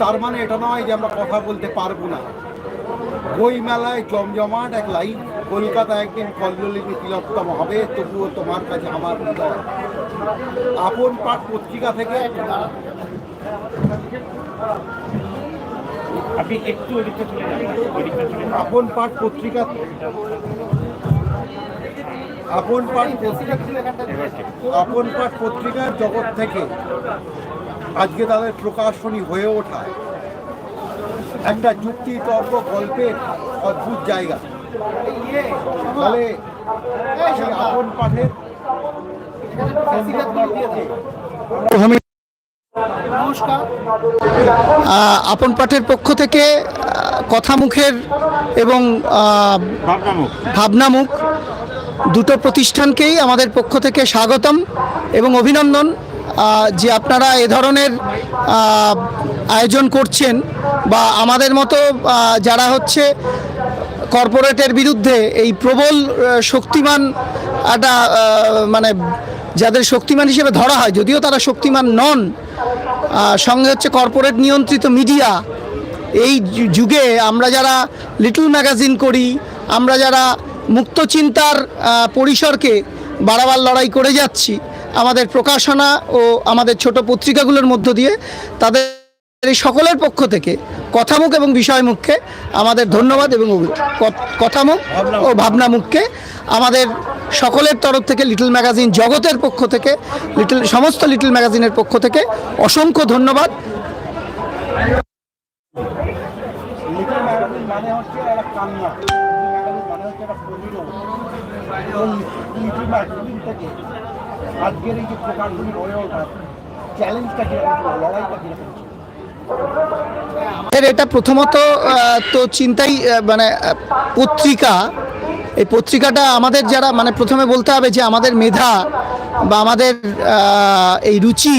তার মানে এটা নয় যে আমরা কথা বলতে পারব না বই মেলায় জমজমাট এক লাইন কলকাতা একদিন কল্লোলিনী তিলোত্তম হবে তবুও তোমার কাছে আমার হৃদয় আপন পাঠ পত্রিকা থেকে একটু। আপন পাঠ পত্রিকা আপন পাঠ পত্রিকা আপন পাঠ পত্রিকার জগৎ থেকে আজকে তাদের প্রকাশনী হয়ে ওঠা। একটা যুক্তি তর্ক গল্পের অদ্ভুত জায়গা। ফলে আপন পাঠের আপন পাঠের পক্ষ থেকে কথামুখের এবং ভাবনামুখ দুটো প্রতিষ্ঠানকেই আমাদের পক্ষ থেকে স্বাগতম এবং অভিনন্দন। যে আপনারা এ ধরনের আয়োজন করছেন বা আমাদের মতো যারা হচ্ছে কর্পোরেটের বিরুদ্ধে এই প্রবল শক্তিমান একটা মানে যাদের শক্তিমান হিসেবে ধরা হয়, যদিও তারা শক্তিমান নন সঙ্গে হচ্ছে কর্পোরেট নিয়ন্ত্রিত মিডিয়া, এই যুগে আমরা যারা লিটল ম্যাগাজিন করি, আমরা যারা মুক্ত চিন্তার পরিসরকে বাড়াবার লড়াই করে যাচ্ছি আমাদের প্রকাশনা ও আমাদের ছোট পত্রিকাগুলোর মধ্য দিয়ে তাদের এই সকলের পক্ষ থেকে কথামুখ এবং বিষয়মুখকে আমাদের ধন্যবাদ এবং কথামুখ ও ভাবনামুখকে আমাদের সকলের তরফ থেকে লিটল ম্যাগাজিন জগতের পক্ষ থেকে লিটল সমস্ত লিটল ম্যাগাজিনের পক্ষ থেকে অসংখ্য ধন্যবাদ। মানে হচ্ছে আজকের এই যে প্রকাশগুলি গড়ে ওঠা চ্যালেঞ্জটা কীরকম লড়াইটা কীরকম এটা প্রথমত তো চিন্তাই মানে পত্রিকা, এই পত্রিকাটা আমাদের যারা মানে প্রথমে বলতে হবে যে আমাদের মেধা বা আমাদের এই রুচি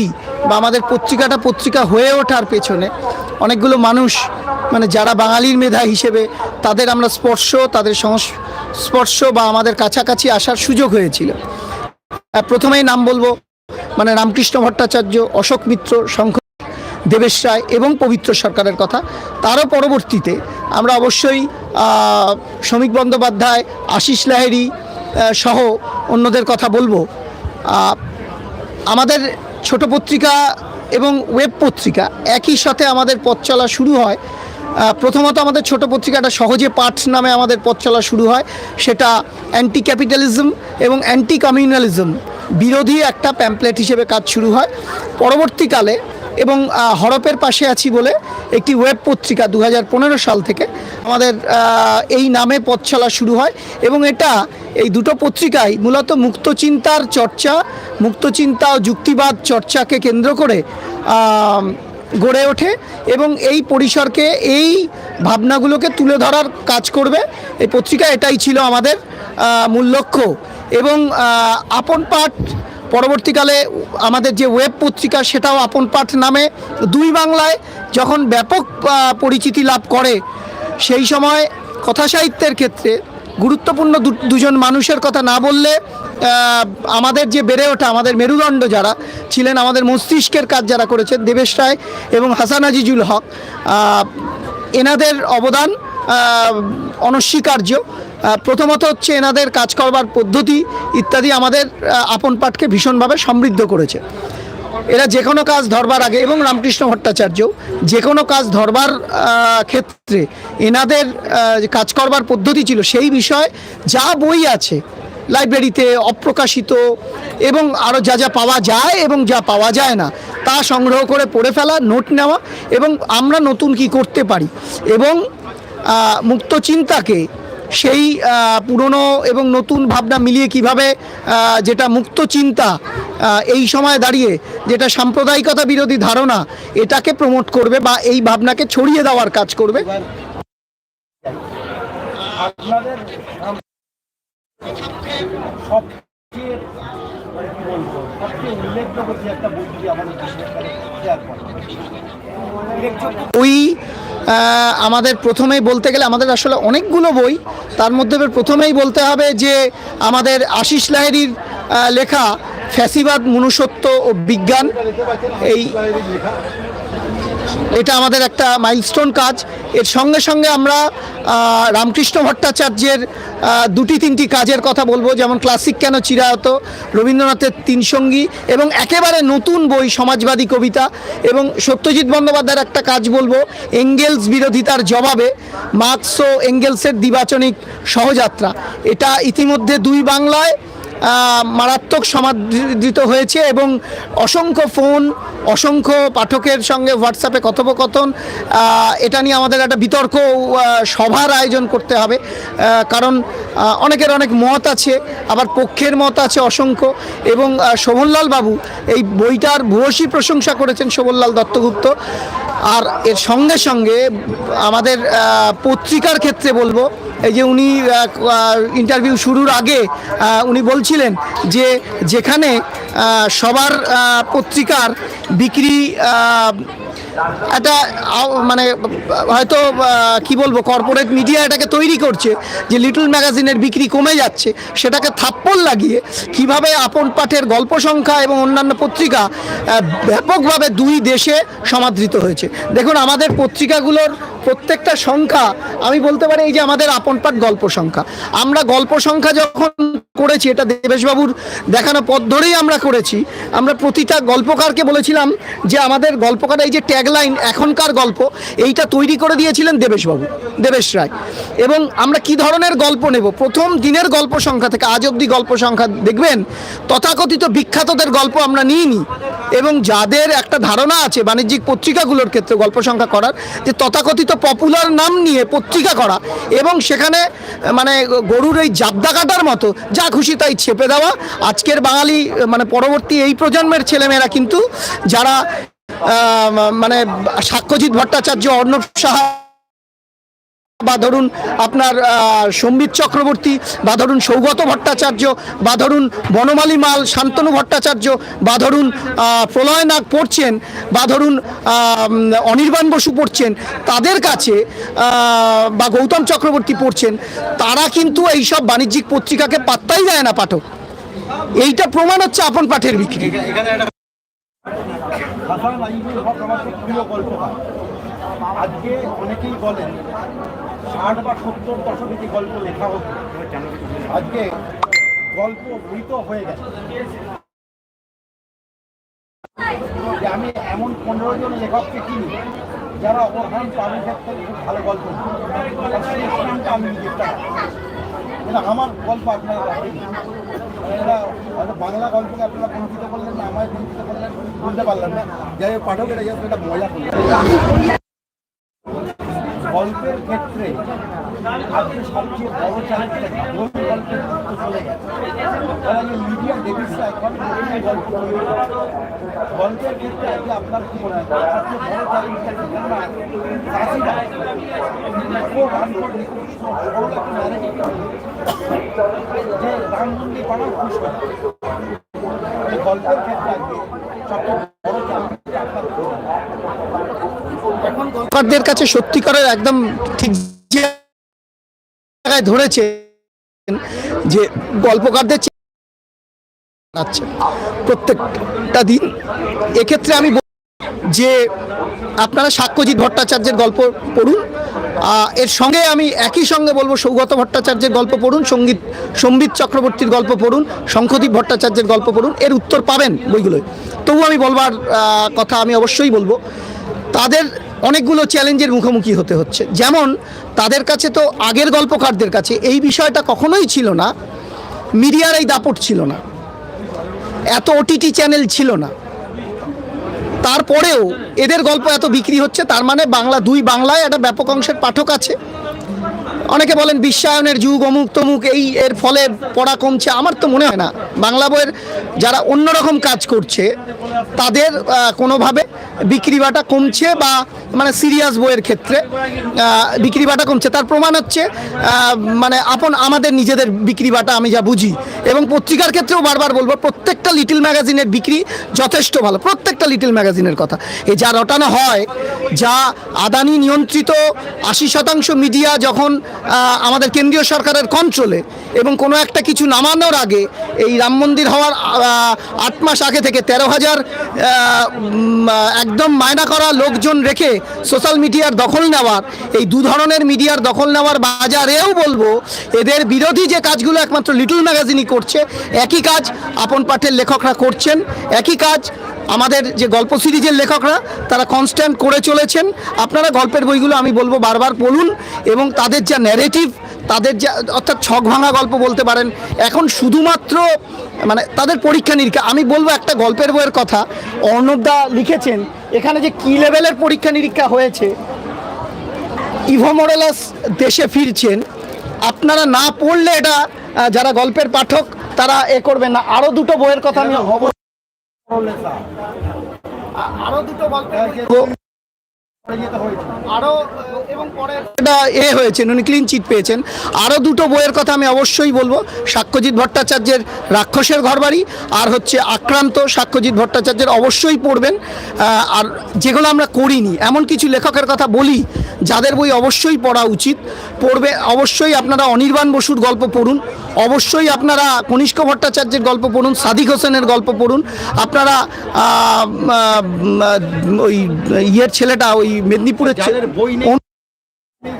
বা আমাদের পত্রিকাটা পত্রিকা হয়ে ওঠার পেছনে অনেকগুলো মানুষ মানে যারা বাঙালির মেধা হিসেবে তাদের আমরা স্পর্শ, তাদের সংস- স্পর্শ বা আমাদের কাছাকাছি আসার সুযোগ হয়েছিল। প্রথমেই নাম বলব মানে রামকৃষ্ণ ভট্টাচার্য, অশোক মিত্র, শঙ্খ দেবেশ রায় এবং পবিত্র সরকারের কথা। তারও পরবর্তীতে আমরা অবশ্যই শ্রমিক বন্দ্যোপাধ্যায় আশিস লাহেরি সহ অন্যদের কথা বলব। আমাদের ছোট পত্রিকা এবং ওয়েব পত্রিকা একই সাথে আমাদের পথ চলা শুরু হয় প্রথমত আমাদের ছোট পত্রিকাটা সহজে পাঠ নামে আমাদের পথ চলা শুরু হয়। সেটা অ্যান্টি ক্যাপিটালিজম এবং অ্যান্টি কমিউনালিজম বিরোধী একটা প্যাম্পলেট হিসেবে কাজ শুরু হয়। পরবর্তীকালে এবং হরপের পাশে আছি বলে একটি ওয়েব পত্রিকা দু হাজার পনেরো সাল থেকে আমাদের এই নামে পথ চলা শুরু হয় এবং এটা এই দুটো পত্রিকায় মূলত মুক্ত চিন্তার চর্চা মুক্ত চিন্তা ও যুক্তিবাদ চর্চাকে কেন্দ্র করে গড়ে ওঠে এবং এই পরিসরকে, এই ভাবনাগুলোকে তুলে ধরার কাজ করবে। এই পত্রিকা এটাই ছিল আমাদের মূল লক্ষ্য। এবং আপন পাঠ পরবর্তীকালে আমাদের যে ওয়েব পত্রিকা সেটাও আপন পাঠ নামে দুই বাংলায় যখন ব্যাপক পরিচিতি লাভ করে, সেই সময় কথা সাহিত্যের ক্ষেত্রে গুরুত্বপূর্ণ দুজন মানুষের কথা না বললে আমাদের যে বেড়ে ওঠা, আমাদের মেরুদণ্ড যারা ছিলেন, আমাদের মস্তিষ্কের কাজ যারা করেছেন, দেবেশ রায় এবং হাসান আজিজুল হক এনাদের অবদান অনস্বীকার্য। প্রথমত হচ্ছে এনাদের কাজ করবার পদ্ধতি ইত্যাদি আমাদের আপন পাঠকে ভীষণভাবে সমৃদ্ধ করেছে। এরা যে কোনো কাজ ধরবার আগে, এবং রামকৃষ্ণ ভট্টাচার্য যে কোনো কাজ ধরবার ক্ষেত্রে এনাদের কাজ করবার পদ্ধতি ছিল সেই বিষয়ে, যা বই আছে লাইব্রেরিতে অপ্রকাশিত এবং আরও যা যা পাওয়া যায় এবং যা পাওয়া যায় না, তা সংগ্রহ করে পড়ে ফেলা, নোট নেওয়া এবং আমরা নতুন কি করতে পারি এবং মুক্ত চিন্তাকে সেই পুরনো এবং নতুন ভাবনা মিলিয়ে কীভাবে যেটা মুক্ত চিন্তা এই সময় দাঁড়িয়ে যেটা সাম্প্রদায়িকতা বিরোধী ধারণা, এটাকে প্রমোট করবে বা এই ভাবনাকে ছড়িয়ে দেওয়ার কাজ করবে? মানে উল্লেখযোগ্য একটা ওই আমাদের প্রথমেই বলতে গেলে আমাদের আসলে অনেকগুলো বই। তার মধ্যে প্রথমেই বলতে হবে যে আমাদের আশিস লাহেরির লেখা ফ্যাসিবাদ, মনুষ্যত্ব ও বিজ্ঞান। এই এটা আমাদের একটা মাইলস্টোন কাজ। এর সঙ্গে সঙ্গে আমরা রামকৃষ্ণ ভট্টাচার্যের দুটি তিনটি কাজের কথা বলব। যেমন ক্লাসিক কেন চিরায়ত, রবীন্দ্রনাথের তিন সঙ্গী এবং একেবারে নতুন বই সমাজবাদী কবিতা এবং সত্যজিৎ বন্দ্যোপাধ্যায়ের একটা কাজ বলব, এঙ্গেলস বিরোধিতার জবাবে মার্কস ও এঙ্গেলসের দ্বিবাচনিক সহযাত্রা। এটা ইতিমধ্যে দুই বাংলায় মারাত্মক সমাদৃত হয়েছে এবং অসংখ্য ফোন, অসংখ্য পাঠকের সঙ্গে হোয়াটসঅ্যাপে কথোপকথন এটা নিয়ে আমাদের একটা বিতর্ক সভার আয়োজন করতে হবে কারণ অনেকের অনেক মত আছে, আবার পক্ষের মত আছে অসংখ্য, এবং শোভনলাল বাবু এই বইটার ভূয়সী প্রশংসা করেছেন শোভনলাল দত্তগুপ্ত, আর এর সঙ্গে সঙ্গে আমাদের পত্রিকার ক্ষেত্রে বলব এই যে উনি ইন্টারভিউ শুরুর আগে উনি বলছিলেন যে যেখানে সবার পত্রিকার বিক্রি একটা মানে হয়তো কি বলব কর্পোরেট মিডিয়া এটাকে তৈরি করছে যে লিটল ম্যাগাজিনের বিক্রি কমে যাচ্ছে, সেটাকে থাপ্পড় লাগিয়ে কীভাবে আপন পাঠের গল্প সংখ্যা এবং অন্যান্য পত্রিকা ব্যাপকভাবে দুই দেশে সমাদৃত হয়েছে। দেখুন, আমাদের পত্রিকাগুলোর প্রত্যেকটা সংখ্যা, আমি বলতে পারি এই যে আমাদের আপন পাঠ গল্প সংখ্যা। আমরা গল্প সংখ্যা যখন করেছি, এটা দেবেশবাবুর দেখানো পথ ধরেই আমরা করেছি। আমরা প্রতিটা গল্পকারকে বলেছিলাম যে আমাদের গল্পকার এই যে ট্যাগলাইন এখনকার গল্প, এইটা তৈরি করে দিয়েছিলেন দেবেশবাবু, দেবেশ রায়। এবং আমরা কি ধরনের গল্প নেব? প্রথম দিনের গল্প সংখ্যা থেকে, আজ অবধি গল্প সংখ্যা দেখবেন, তথাকথিত বিখ্যাতদের গল্প আমরা নিইনি। এবং যাদের একটা ধারণা আছে বাণিজ্যিক পত্রিকাগুলোর ক্ষেত্রে গল্প সংখ্যা করার, যে তথাকথিত পপুলার নাম নিয়ে পত্রিকা করা এবং সেখানে মানে গরুর এই জাবদা কাটার মতো যা খুশি তাই ছেপে দেওয়া। আজকের বাঙালি মানে পরবর্তী এই প্রজন্মের ছেলেমেয়েরা কিন্তু যারা মানে সাক্ষ্যজিৎ ভট্টাচার্য, অর্ণব সাহা বা ধরুন আপনার সম্বিত চক্রবর্তী, বা ধরুন সৌগত ভট্টাচার্য, বা ধরুন বনমালী মাল, শান্তনু ভট্টাচার্য, বা ধরুন প্রলয় নাগ পড়ছেন, বা ধরুন অনির্বাণ বসু পড়ছেন, তাদের কাছে বা গৌতম চক্রবর্তী পড়ছেন, তারা কিন্তু এইসব বাণিজ্যিক পত্রিকাকে পাত্তাই দেয় না, পাঠক। এইটা প্রমাণ হচ্ছে আপন পাঠের বিক্রি। আজকে অনেকেই বলেন, ষাট বা সত্তর দশকে যে গল্প লেখা হতো আজকে গল্প মৃত হয়ে গেছে। আমি এমন পনেরো জন লেখককে চিনি, যারা ওরহান পাবলিক থেকে খুব ভালো গল্প। আমি লিখতে আমার গল্প আপনারা বাংলা গল্পকে আপনারা বঞ্চিত করলেন না, আমায় বঞ্চিত করলেন, বুঝতে পারলেন না। যাই হোক, পাঠকের এই একটা মজা করলেন। গল্পের ক্ষেত্রে আজকে সবচেয়ে বড় চ্যালেঞ্জটা গল্পের গুরুত্ব চলে গেছে। যে মিডিয়া ডেভিসরা এখন গল্প গল্পের ক্ষেত্রে। আজকে আপনার কি মনে হয়? সবচেয়ে বড় চ্যালেঞ্জটা চাষিরা যে বানাও খুশ গল্পের ক্ষেত্রে আজকে সবচেয়ে বড় চ্যালেঞ্জটা আপনার কি মনে হয়? গল্পকারদের কাছে সত্যিকারের একদম ঠিক জায়গায় ধরেছে যে গল্পকারদের আচ্ছা প্রত্যেকটা দিন। এক্ষেত্রে আমি যে আপনারা সাক্ষ্যজিৎ ভট্টাচার্যের গল্প পড়ুন। এর সঙ্গে আমি একই সঙ্গে বলব সৌগত ভট্টাচার্যের গল্প পড়ুন, সংগীত, সম্বিত চক্রবর্তীর গল্প পড়ুন, শঙ্খদীপ ভট্টাচার্যের গল্প পড়ুন, এর উত্তর পাবেন বইগুলোয়। তবু আমি বলবার কথা আমি অবশ্যই বলব। তাদের অনেকগুলো চ্যালেঞ্জের মুখোমুখি হতে হচ্ছে। যেমন, তাদের কাছে তো আগের গল্পকারদের কাছে এই বিষয়টা কখনোই ছিল না, মিডিয়ার এই দাপট ছিল না, এত ওটিটি চ্যানেল ছিল না। তারপরেও এদের গল্প এত বিক্রি হচ্ছে, তার মানে বাংলা দুই বাংলায় একটা ব্যাপক অংশের পাঠক আছে। অনেকে বলেন বিশ্বায়নের যুগ অমুক তমুক এই এর ফলে পড়া কমছে। আমার তো মনে হয় না। বাংলা বইয়ের যারা অন্যরকম কাজ করছে তাদের কোনোভাবে বিক্রি বাটা কমছে বা মানে সিরিয়াস বইয়ের ক্ষেত্রে আহ, বিক্রি বাটা কমছে। তার প্রমাণ হচ্ছে মানে আপন আমাদের নিজেদের বিক্রি বাটা আমি যা বুঝি। এবং পত্রিকার ক্ষেত্রেও বারবার বলব প্রত্যেকটা লিটিল ম্যাগাজিনের বিক্রি যথেষ্ট ভালো। প্রত্যেকটা লিটিল ম্যাগাজিনের কথা। এই যা রটানো হয় যা আদানি নিয়ন্ত্রিত আশি শতাংশ মিডিয়া যখন আমাদের কেন্দ্রীয় সরকারের কন্ট্রোলে এবং কোনো একটা কিছু নামানোর আগে এই রাম মন্দির হওয়ার আট মাস আগে থেকে তেরো হাজার একদম মায়না করা লোকজন রেখে সোশ্যাল মিডিয়ার দখল নেওয়ার, এই দু ধরনের মিডিয়ার দখল নেওয়ার বাজারেও বলব, এদের বিরোধী যে কাজগুলো একমাত্র লিটল ম্যাগাজিনই করছে, একই কাজ আপন পাঠের লেখকরা করছেন, একই কাজ আমাদের যে গল্প সিরিজের লেখকরা, তারা কনস্ট্যান্ট করে চলেছেন। আপনারা গল্পের বইগুলো আমি বলব বারবার পড়ুন এবং তাদের যা ন্যারেটিভ তাদের যা, অর্থাৎ ছক ভাঙা গল্প বলতে পারেন, এখন শুধুমাত্র মানে তাদের পরীক্ষা নিরীক্ষা। আমি বলব একটা গল্পের বইয়ের কথা অর্ণবদা লিখেছেন, এখানে যে কি লেভেলের পরীক্ষা নিরীক্ষা হয়েছে, ইভো মোরেলাস দেশে ফিরছেন, আপনারা না পড়লে এটা যারা গল্পের পাঠক, তারা এ করবেন না। আরও দুটো বইয়ের কথা আমি আরও দুটো গল্পের বই- এবং পরে এ হয়েছেন, উনি ক্লিন চিট পেয়েছেন। আরও দুটো বইয়ের কথা আমি অবশ্যই বলব, সাক্ষ্যজিৎ ভট্টাচার্যের রাক্ষসের ঘরবাড়ি আর হচ্ছে আক্রান্ত সাক্ষ্যজিৎ ভট্টাচার্যের অবশ্যই পড়বেন। আর যেগুলো আমরা করিনি, এমন কিছু লেখকের কথা বলি, যাদের বই অবশ্যই পড়া উচিত। পড়বে, অবশ্যই আপনারা অনির্বাণ বসুর গল্প পড়ুন, অবশ্যই আপনারা কনিষ্ক ভট্টাচার্যের গল্প পড়ুন, সাদিক হোসেনের গল্প পড়ুন। আপনারা ওই ইয়ের ছেলেটা, ওই মেদিনীপুরের ছে- যাদের বই নেই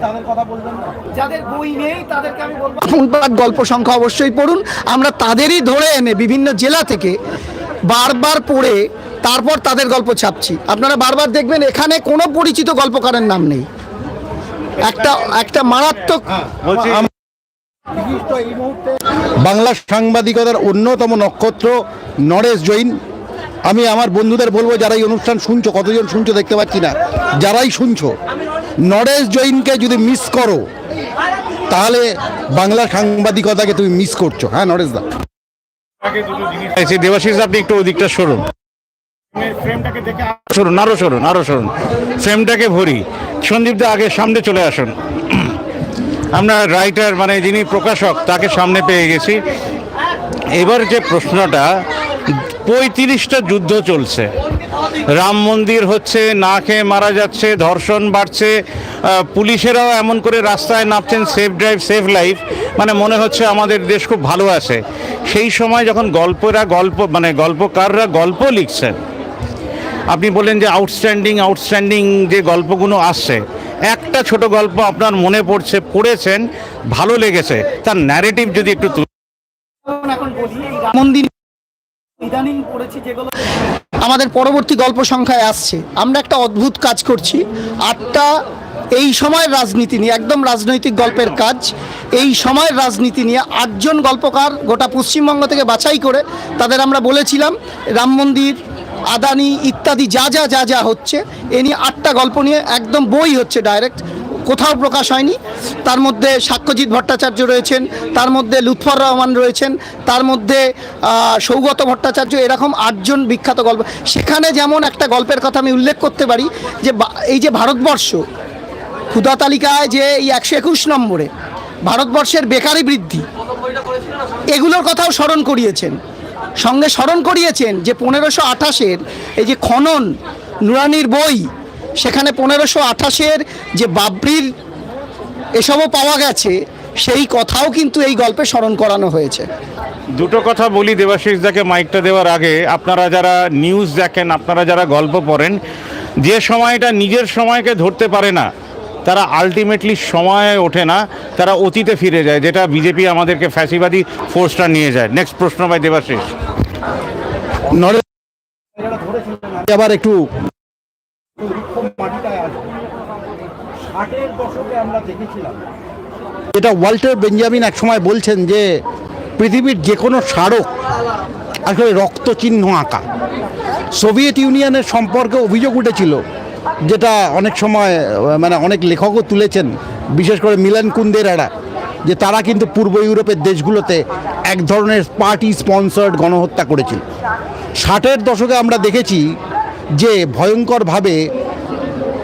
তাদের কথা বলবেন না। যাদের বই নেই তাদেরকে আমি বলব পাঠ গল্প সংখ্যা অবশ্যই পড়ুন। আমরা তাদেরই ধরে এনে বিভিন্ন জেলা থেকে বারবার পড়ে তারপর তাদের গল্প ছাপছি। আপনারা বারবার দেখবেন এখানে কোনো পরিচিত গল্পকারের নাম নেই। একটা একটা মারাত্মক বলছি। বিশিষ্ট এই মুহূর্তে বাংলা সাংবাদিকতার অন্যতম নক্ষত্র নরেশ জৈন। আমি আমার বন্ধুদের বলব যারা এই অনুষ্ঠান শুনছো, কতজন শুনছো দেখতে পাচ্ছি না, যারাই শুনছো, নরেশ জৈনকে যদি মিস করো, তাহলে বাংলা সাংবাদিকতাকে তুমি মিস করছ। হ্যাঁ নরেশ দা। দেবাশিস, আপনি একটু ওদিকটা সরুন। সরুন, আরও সরুন আরও সরুন। ফ্রেমটাকে ভরি। সন্দীপ দা, আগে সামনে চলে আসুন। আমরা রাইটার মানে যিনি প্রকাশক, তাকে সামনে পেয়ে গেছি। এবার যে প্রশ্নটা পঁয়ত্রিশটা যুদ্ধ চলছে। রাম মন্দির হচ্ছে, না খেয়ে মারা যাচ্ছে, ধর্ষণ বাড়ছে পুলিশেরাও এমন করে রাস্তায় নামছেন সেফ ড্রাইভ সেফ লাইফ মানে মনে হচ্ছে আমাদের দেশ খুব ভালো আছে। সেই সময় যখন গল্পরা গল্প মানে গল্পকাররা গল্প লিখছেন, আপনি বললেন যে আউটস্ট্যান্ডিং আউটস্ট্যান্ডিং যে গল্পগুলো আসছে, একটা ছোট গল্প আপনার মনে পড়ছে, পড়েছেন, ভালো লেগেছে, তার ন্যারেটিভ যদি একটু মন্দির আমাদের পরবর্তী গল্প সংখ্যায় আসছে। আমরা একটা অদ্ভুত কাজ করছি। আটটা এই সময়ের রাজনীতি নিয়ে, একদম রাজনৈতিক গল্পের কাজ, এই সময়ের রাজনীতি নিয়ে আটজন গল্পকার গোটা পশ্চিমবঙ্গ থেকে বাছাই করে তাদের আমরা বলেছিলাম, রাম মন্দির, আদানি ইত্যাদি যা যা যা যা হচ্ছে, এ নিয়ে আটটা গল্প নিয়ে একদম বই হচ্ছে ডাইরেক্ট কোথাও প্রকাশ হয়নি। তার মধ্যে সাক্ষ্যজিৎ ভট্টাচার্য রয়েছেন, তার মধ্যে লুৎফর রহমান রয়েছেন, তার মধ্যে সৌগত ভট্টাচার্য, এরকম আটজন বিখ্যাত গল্প। সেখানে যেমন একটা গল্পের কথা আমি উল্লেখ করতে পারি, যে এই যে ভারতবর্ষ ক্ষুদা তালিকায় যে এই একশো একুশ নম্বরে ভারতবর্ষের বেকারি বৃদ্ধি, এগুলোর কথাও স্মরণ করিয়েছেন। সঙ্গে স্মরণ করিয়েছেন যে পনেরোশো আঠাশের এই যে খনন, নুরানির বই সেখানে পনেরোশো আঠাশের যে বাবরির এসবও পাওয়া গেছে সেই কথাও কিন্তু এই গল্পে স্মরণ করানো হয়েছে। দুটো কথা বলি দেবাশিস দাকে মাইকটা দেওয়ার আগে। আপনারা যারা নিউজ দেখেন আপনারা যারা গল্প পড়েন যে সময়টা নিজের সময়কে ধরতে পারে না তারা আলটিমেটলি সময়ে ওঠে না তারা অতীতে ফিরে যায় যেটা বিজেপি আমাদেরকে ফ্যাসিবাদী ফোর্সটা নিয়ে যায়। নেক্সট প্রশ্ন ভাই দেবাশিস। আবার একটু যেটা ওয়াল্টার বেঞ্জামিন একসময় বলছেন যে পৃথিবীর যে কোনো স্মারক, আসলে রক্তচিহ্ন আঁকা। সোভিয়েত ইউনিয়নের সম্পর্কে অভিযোগ উঠেছিল, যেটা অনেক সময় মানে অনেক লেখকও তুলেছেন, বিশেষ করে মিলান কুন্দেরারা যে তারা কিন্তু পূর্ব ইউরোপের দেশগুলোতে এক ধরনের পার্টি স্পন্সার্ড গণহত্যা করেছিল। ষাটের দশকে আমরা দেখেছি যে ভয়ঙ্করভাবে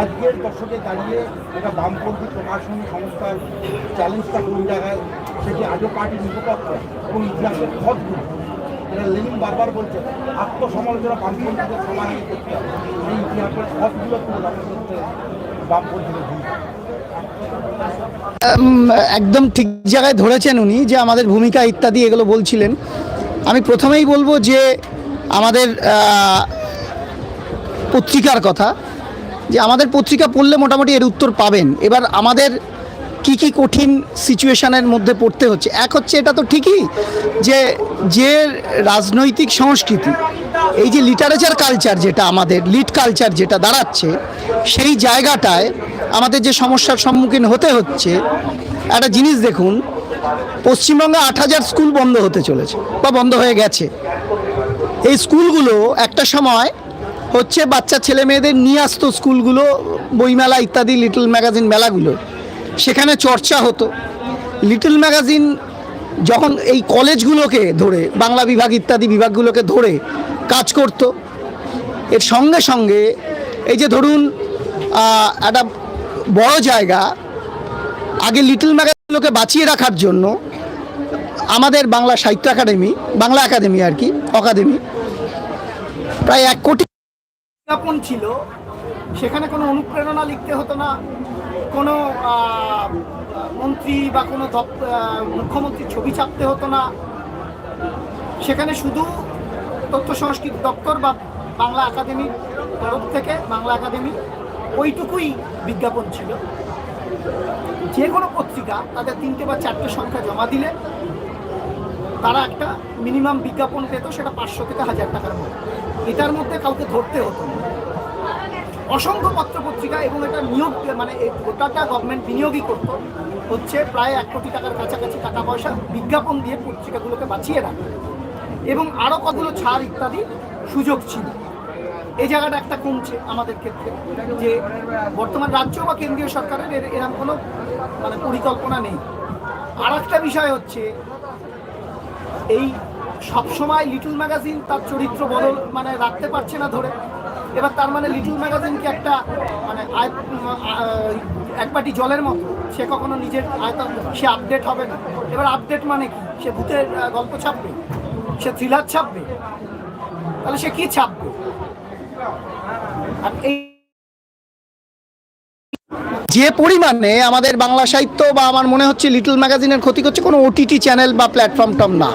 আজকের দশকে দাঁড়িয়ে একটা বামপন্থী প্রকাশনী সংস্থার চ্যালেঞ্জটা কোন জায়গায়? সেটি আজও পার্টির নিরপেক্ষ এবং ইতিহাসের খতগুলো যেটা লেনিন বারবার বলছে আত্মসমালোচনা বামপন্থীদের সমাহানি করতে হবে। এই ইতিহাসের খতগুলো তুলে ধরার ক্ষেত্রে বামপন্থীদের ভূমিকা। একদম ঠিক জায়গায় ধরেছেন উনি যে আমাদের ভূমিকা ইত্যাদি এগুলো বলছিলেন। আমি প্রথমেই বলব যে আমাদের পত্রিকার কথা যে আমাদের পত্রিকা পড়লে মোটামুটি এর উত্তর পাবেন। এবার আমাদের কি কি কঠিন সিচুয়েশনের মধ্যে পড়তে হচ্ছে। এক হচ্ছে এটা তো ঠিকই যে যে রাজনৈতিক সংস্কৃতি, এই যে লিটারেচার কালচার যেটা আমাদের লিট কালচার যেটা দাঁড়াচ্ছে, সেই জায়গাটায় আমাদের যে সমস্যার সম্মুখীন হতে হচ্ছে, একটা জিনিস দেখুন, পশ্চিমবঙ্গে আট হাজার স্কুল বন্ধ হতে চলেছে বা বন্ধ হয়ে গেছে। এই স্কুলগুলো একটা সময় হচ্ছে বাচ্চা ছেলে মেয়েদের নিয়ে আসতো স্কুলগুলো, বইমেলা ইত্যাদি, লিটল ম্যাগাজিন মেলাগুলো। সেখানে চর্চা হতো। লিটল ম্যাগাজিন যখন এই কলেজগুলোকে ধরে, বাংলা বিভাগ ইত্যাদি বিভাগগুলোকে ধরে কাজ করত, এর সঙ্গে সঙ্গে এই যে ধরুন একটা বড় জায়গা, আগে লিটল ম্যাগাজিনগুলোকে বাঁচিয়ে রাখার জন্য আমাদের বাংলা সাহিত্য একাডেমি, বাংলা একাডেমি আর কি, অকাডেমি, প্রায় এক কোটি বিজ্ঞাপন ছিল, সেখানে কোনো অনুপ্রেরণা লিখতে হতো না। কোনো মন্ত্রী বা কোনো মুখ্যমন্ত্রীর ছবি ছাপতে হতো না। সেখানে শুধু তথ্য সংস্কৃতি দপ্তর বা বাংলা একাডেমির তরফ থেকে, বাংলা একাডেমি, ওইটুকুই বিজ্ঞাপন ছিল। যে কোনো পত্রিকা তাদের তিনটে বা চারটে সংখ্যা জমা দিলে তারা একটা মিনিমাম বিজ্ঞাপন পেত, সেটা পাঁচশো থেকে হাজার টাকার মধ্যে এটার মধ্যে কাউকে ধরতে হতো না। অসংখ্য পত্র পত্রিকা এবং এটা নিয়োগ মানে এই গোটাটা গভর্নমেন্ট বিনিয়োগই করত। হচ্ছে প্রায় এক কোটি টাকার কাছাকাছি টাকা পয়সা বিজ্ঞাপন দিয়ে পত্রিকাগুলোকে বাঁচিয়ে রাখে এবং আরও কতগুলো ছাড় ইত্যাদি সুযোগ ছিল। এই জায়গাটা একটা কমছে আমাদের ক্ষেত্রে, যে বর্তমান রাজ্য বা কেন্দ্রীয় সরকারের এর- এরকম কোনো মানে পরিকল্পনা নেই। আর একটা বিষয় হচ্ছে এই সবসময় লিটল ম্যাগাজিন তার চরিত্র বদল মানে রাখতে পারছে না ধরে। এবার তার মানে লিটল ম্যাগাজিনকে একটা মানে এক বাটি জলের মতো। সে কখনো নিজের সে আপডেট হবে না। এবার আপডেট মানে কি? সে ভূতের গল্প ছাপবে। সে থ্রিলার ছাপবে। তাহলে সে কি ছাপবে? আর এই যে পরিমাণে আমাদের বাংলা সাহিত্য বা আমার মনে হচ্ছে লিটল ম্যাগাজিনের ক্ষতি করছে কোনো ওটিটি চ্যানেল বা প্ল্যাটফর্ম টম না।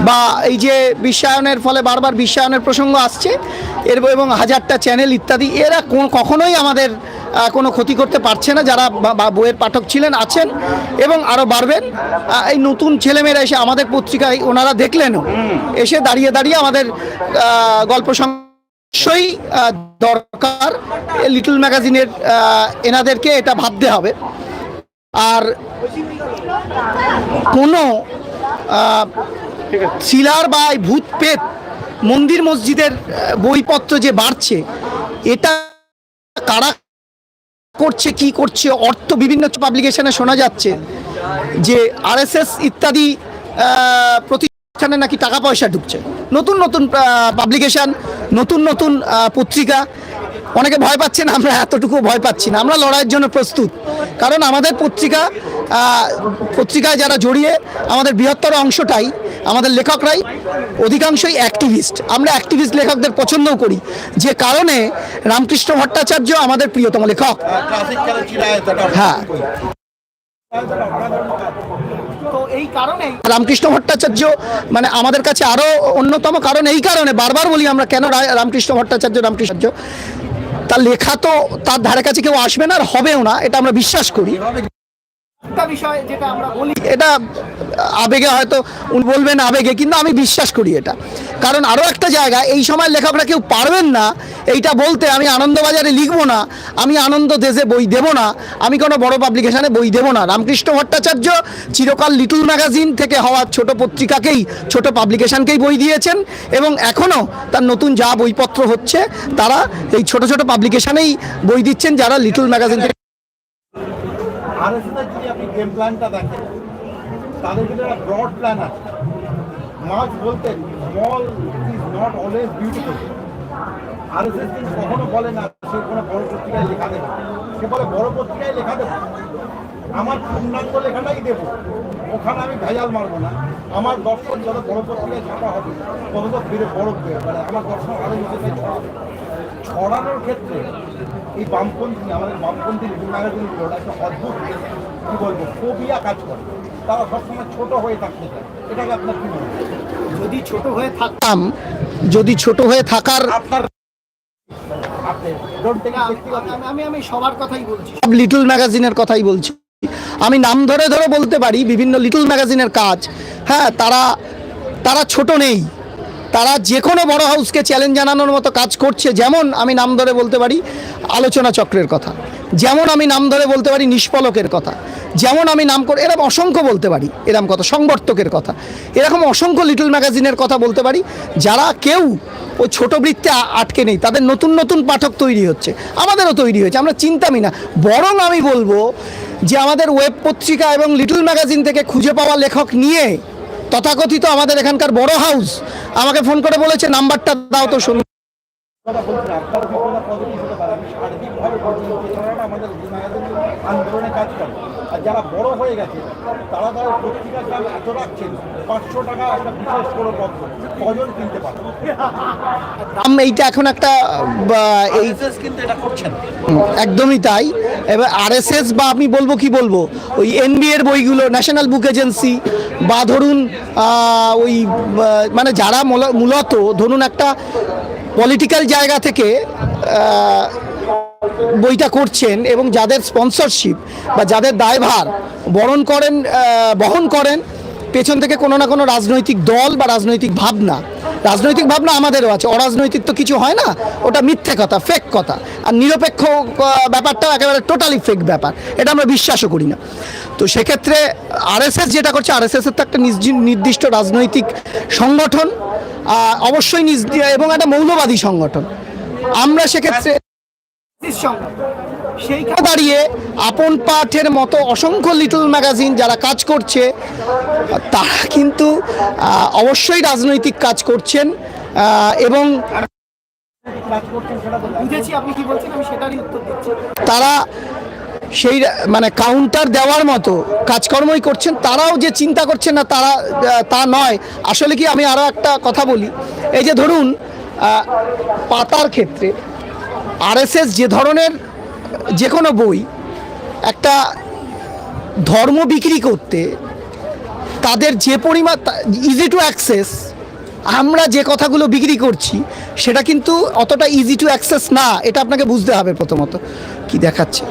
বা এই যে বিশ্বায়নের ফলে বারবার বিশ্বায়নের প্রসঙ্গ আসছে, এর এবং হাজারটা চ্যানেল ইত্যাদি, এরা কোন- কখনোই আমাদের কোনো ক্ষতি করতে পারছে না। যারা বইয়ের পাঠক ছিলেন, আছেন এবং আরও বাড়বেন। এই নতুন ছেলেমেয়েরা এসে আমাদের পত্রিকায় ওনারা দেখলেনও। এসে দাঁড়িয়ে দাঁড়িয়ে আমাদের গল্প সং অবশ্যই দরকার। লিটল ম্যাগাজিনের এনাদেরকে এটা ভাবতে হবে। আর কোনো শিলার বা ভূত পেত মন্দির মসজিদের বইপত্র যে বাড়ছে এটা কারা করছে কি করছে অর্থ বিভিন্ন পাবলিকেশনে শোনা যাচ্ছে যে আরএসএস ইত্যাদি আহ, প্রতিষ্ঠানে নাকি টাকা পয়সা ঢুকছে। নতুন নতুন পাবলিকেশন নতুন নতুন পত্রিকা। অনেকে ভয় পাচ্ছেন আমরা এতটুকু ভয় পাচ্ছি না। আমরা লড়াইয়ের জন্য প্রস্তুত। কারণ আমাদের পত্রিকা পত্রিকায় যারা জড়িয়ে, আমাদের বৃহত্তর অংশটাই, আমাদের লেখকরাই অধিকাংশই অ্যাক্টিভিস্ট আমরা অ্যাক্টিভিস্ট লেখকদের পছন্দও করি। যে কারণে রামকৃষ্ণ ভট্টাচার্য আমাদের প্রিয়তম লেখক। হ্যাঁ। রামকৃষ্ণ ভট্টাচার্য মানে আমাদের কাছে আরও অন্যতম কারণ এই কারণে বারবার বলি আমরা কেন রামকৃষ্ণ ভট্টাচার্য, রামকৃষ্ণ তার লেখা তো তার ধারে কাছে কেউ আসবে না আর হবেও না, এটা আমরা বিশ্বাস করি। এটা আবেগে হয়তো বলবেন আবেগে, কিন্তু আমি বিশ্বাস করি এটা। কারণ আরও একটা জায়গা, এই সময় লেখকরা কেউ পারবেন না এইটা বলতে আমি আনন্দবাজারে লিখব না, আমি আনন্দ দেশে বই দেব না, আমি কোনো বড় পাবলিকেশানে বই দেব না। রামকৃষ্ণ ভট্টাচার্য চিরকাল লিটল ম্যাগাজিন থেকে হওয়া ছোট পত্রিকাকেই, ছোট পাবলিকেশানকেই বই দিয়েছেন এবং এখনও তার নতুন যা বইপত্র হচ্ছে, তারা এই ছোট ছোট পাবলিকেশানেই বই দিচ্ছেন যারা লিটল ম্যাগাজিন থেকে আর এস যদি আপনি গেম প্ল্যানটা দেখেন, তাদের কিন্তু একটা ব্রড প্ল্যান আছে। মার্চ বলতেন small is not always beautiful আর এস কিন্তু কখনো বলে না, সে কোনো বড় পত্রিকায় লেখা দেবে সে বলে, বড় পত্রিকায় লেখা দেবো। আমার পূর্ণাঙ্গ লেখাটাই দেবো। ওখানে আমি ভেজাল মারবো না। আমার দর্শন যত বড় পত্রিকায় ছাপা হবে, তত তো ফিরে বড় মানে আমার দর্শন আরও নিজেকে ছড়ানোর ক্ষেত্রে এই বামপন্থী আমাদের বামপন্থী ম্যাগাজিনগুলো একটা অদ্ভুত কি বলব ফোবিয়া কাজ করে। তারা সবসময় ছোট হয়ে থাকতে চায়। এটাকে আপনার কি মনে যদি ছোট হয়ে থাকতাম যদি ছোট হয়ে থাকার আপনার আপনি don't take it ব্যক্তিগত। আমি আমি সবার কথাই বলছি। সব লিটল ম্যাগাজিনের কথাই বলছি। আমি নাম ধরে ধরে বলতে পারি বিভিন্ন লিটল ম্যাগাজিনের কাজ। হ্যাঁ তারা তারা ছোট নেই। তারা যে কোনো বড় হাউসকে চ্যালেঞ্জ জানানোর মতো কাজ করছে, যেমন আমি নাম ধরে বলতে পারি আলোচনা চক্রের কথা, যেমন আমি নাম ধরে বলতে পারি নিষ্পলকের কথা, যেমন আমি নাম করে, এরকম অসংখ্য বলতে পারি, এরকম কথা, সংবর্তকের কথা, এরকম অসংখ্য লিটল ম্যাগাজিনের কথা বলতে পারি, যারা কেউ ওই ছোট বৃত্তে আটকে নেই, তাদের নতুন নতুন পাঠক তৈরি হচ্ছে, আমাদেরও তৈরি হয়েছে, আমরা চিন্তামি না, বরং আমি বলব যে আমাদের ওয়েব পত্রিকা এবং লিটল ম্যাগাজিন থেকে খুঁজে পাওয়া লেখক নিয়ে তথাকথিত আমাদের এখানকার বড় হাউস আমাকে ফোন করে বলেছে নাম্বারটা দাও তো শুনুন। কথা বলছেন আপনার বিপদে পজিটিভ হতে পারে? আমি সার্বিকভাবে বলছি এছাড়া আমাদের আন্দোলনে কাজ করে। আর যারা বড় হয়ে গেছে তারা তাদের পত্রিকার দাম এত রাখছেন পাঁচশো টাকা একটা বিশেষ পত্র কজন কিনতে পারে দাম এইটা এখন একটা বা, এই কিন্তু এটা করছেন একদমই তাই। এবার আরএসএস বা আমি বলব কি বলব? ওই এনবি এর বইগুলো ন্যাশনাল বুক এজেন্সি বা ধরুন ওই মানে যারা মূল- মূলত ধরুন একটা পলিটিক্যাল জায়গা থেকে বইটা করছেন এবং যাদের স্পন্সরশিপ বা যাদের দায়ভার বরণ করেন বহন করেন পেছন থেকে কোনো না কোনো রাজনৈতিক দল বা রাজনৈতিক ভাবনা রাজনৈতিক ভাবনা আমাদেরও আছে। অরাজনৈতিক তো কিছু হয় না ওটা মিথ্যে কথা ফেক কথা। আর নিরপেক্ষ আহ, ব্যাপারটা একেবারে টোটালি ফেক ব্যাপার। এটা আমরা বিশ্বাসও করি না। তো সেক্ষেত্রে আরএসএস যেটা করছে আরএসএস এর তো একটা নির্দিষ্ট রাজনৈতিক সংগঠন অবশ্যই নিজ এবং একটা মৌলবাদী সংগঠন। আমরা সেক্ষেত্রে সেইখানে দাঁড়িয়ে আপন পাঠের মতো অসংখ্য লিটল ম্যাগাজিন যারা কাজ করছে তারা কিন্তু অবশ্যই রাজনৈতিক কাজ করছেন এবং তারা সেই মানে কাউন্টার দেওয়ার মতো কাজকর্মই করছেন, তারাও যে চিন্তা করছেন না, তারা তা নয়। আসলে কি আমি আরও একটা কথা বলি? এই যে ধরুন পাতার ক্ষেত্রে আরএসএস যে ধরনের, যে কোনো বই, একটা ধর্ম বিক্রি করতে তাদের যে পরিমাণ ইজি টু অ্যাক্সেস আমরা যে কথাগুলো বিক্রি করছি, সেটা কিন্তু অতটা ইজি টু অ্যাক্সেস না। এটা আপনাকে বুঝতে হবে প্রথমত। কি দেখাচ্ছে?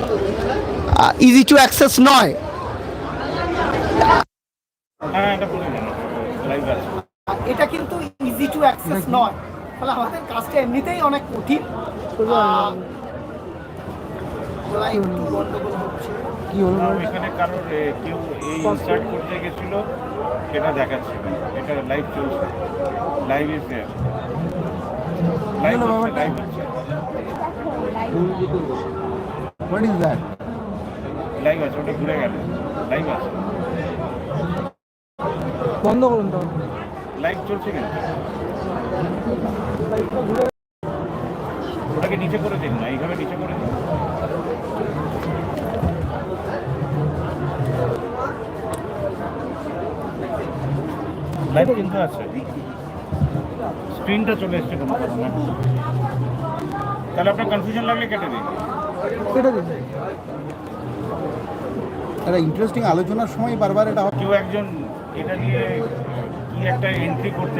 ইজি টু অ্যাক্সেস নয়। হ্যাঁ এটা লাইভ এটা কিন্তু ইজি টু অ্যাক্সেস নয়। ফলে আমাদের কাজটা এমনিতেই অনেক কঠিন। হচ্ছে। আর এখানে কারোর কেউ এই ইনসার্ট করতে গেছিল সেটা দেখাচ্ছে। এটা লাইভ চলছে। Live is there live live what is that live আছে ওটা ঘুরে গেল। লাইভ আছে। বন্ধ করুন তো। লাইভ চলছে কিন্তু ওটাকে নিচে করে দিন না এইভাবে নিচে করে দিন। লাইভ কিন্তু আছে। স্ক্রিনটা চলে এসছে কোনো কারণে। তাহলে আপনার কনফিউশন লাগলে কেটে দিন। একটা ইন্টারেস্টিং আলোচনার সময় বারবার এটা। কেউ একজন এটা নিয়ে কি একটা এন্ট্রি করতে